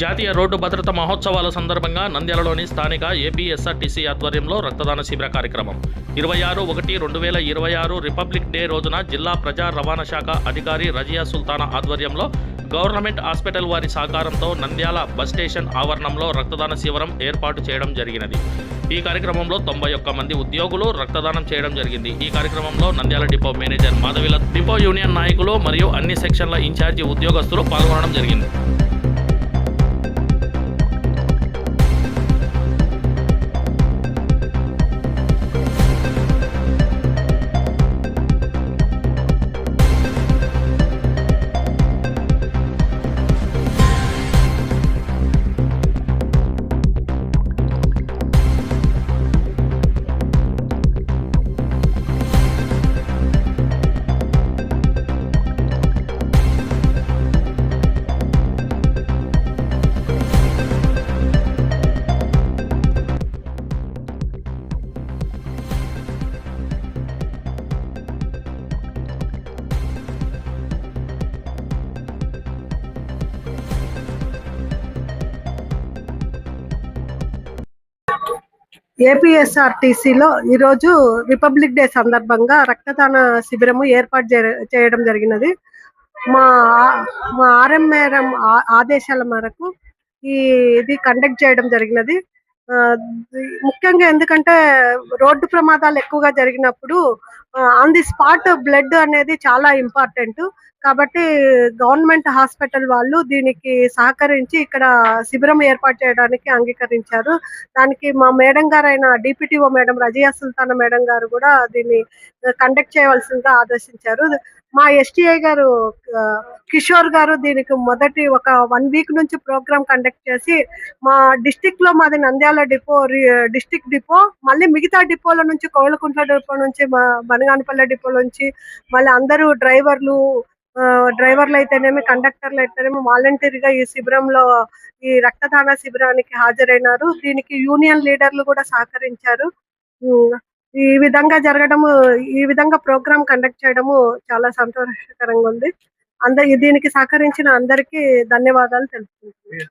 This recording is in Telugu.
జాతీయ రోడ్డు భద్రత మహోత్సవాల సందర్భంగా నంద్యాలలోని స్థానిక ఏపీఎస్ఆర్టీసీ ఆధ్వర్యంలో రక్తదాన శిబిర కార్యక్రమం. ఇరవై ఆరు ఒకటి రెండు వేల ఇరవై ఆరు రిపబ్లిక్ డే రోజున జిల్లా ప్రజా రవాణా శాఖ అధికారి రజియా సుల్తానా ఆధ్వర్యంలో గవర్నమెంట్ హాస్పిటల్ వారి సహకారంతో నంద్యాల బస్ స్టేషన్ ఆవరణంలో రక్తదాన శిబిరం ఏర్పాటు చేయడం జరిగినది. ఈ కార్యక్రమంలో తొంభై ఒక్క మంది ఉద్యోగులు రక్తదానం చేయడం జరిగింది. ఈ కార్యక్రమంలో నంద్యాల డిపో మేనేజర్ మాధవిల డిపో యూనియన్ నాయకులు మరియు అన్ని సెక్షన్ల ఇన్ఛార్జి ఉద్యోగస్తులు పాల్గొనడం జరిగింది. ఏపీఎస్ఆర్టీసీలో ఈరోజు రిపబ్లిక్ డే సందర్భంగా రక్తదాన శిబిరము ఏర్పాటు చేయడం జరిగినది. మా మా ఆర్ఎం ఆ- ఆదేశాల మేరకు ఈ ఇది కండక్ట్ చేయడం జరిగినది. ముఖ్యంగా ఎందుకంటే రోడ్డు ప్రమాదాలు ఎక్కువగా జరిగినప్పుడు ఆన్ ది స్పాట్ బ్లడ్ అనేది చాలా ఇంపార్టెంట్ కాబట్టి గవర్నమెంట్ హాస్పిటల్ వాళ్ళు దీనికి సహకరించి ఇక్కడ శిబిరం ఏర్పాటు చేయడానికి అంగీకరించారు. దానికి మా మేడం గారు అయిన DPTO madam Razia Sultana madam గారు కూడా దీన్ని కండక్ట్ చేయవలసిందిగా ఆదేశించారు. మా ఎస్టీఐ గారు కిషోర్ గారు దీనికి మొదటి ఒక వన్ వీక్ నుంచి ప్రోగ్రామ్ కండక్ట్ చేసి మా డిస్టిక్లో మాది నంద్యాల డిపో డిస్టిక్ డిపో మళ్ళీ మిగతా డిపోల నుంచి కోవలకుంట్ల డిపో నుంచి మా బనగానపల్లె డిపో నుంచి మళ్ళీ అందరూ డ్రైవర్లు డ్రైవర్లు అయితేనేమి కండక్టర్లు అయితేనేమి వాలంటీర్గా ఈ శిబిరంలో ఈ రక్తదాన శిబిరానికి హాజరైనారు. దీనికి యూనియన్ లీడర్లు కూడా సహకరించారు. ఈ విధంగా జరగడము ఈ విధంగా ప్రోగ్రామ్ కండక్ట్ చేయడము చాలా సంతోషకరంగా ఉంది. అందరికి దీనికి సహకరించిన అందరికీ ధన్యవాదాలు తెలుపుకుంటున్నాను.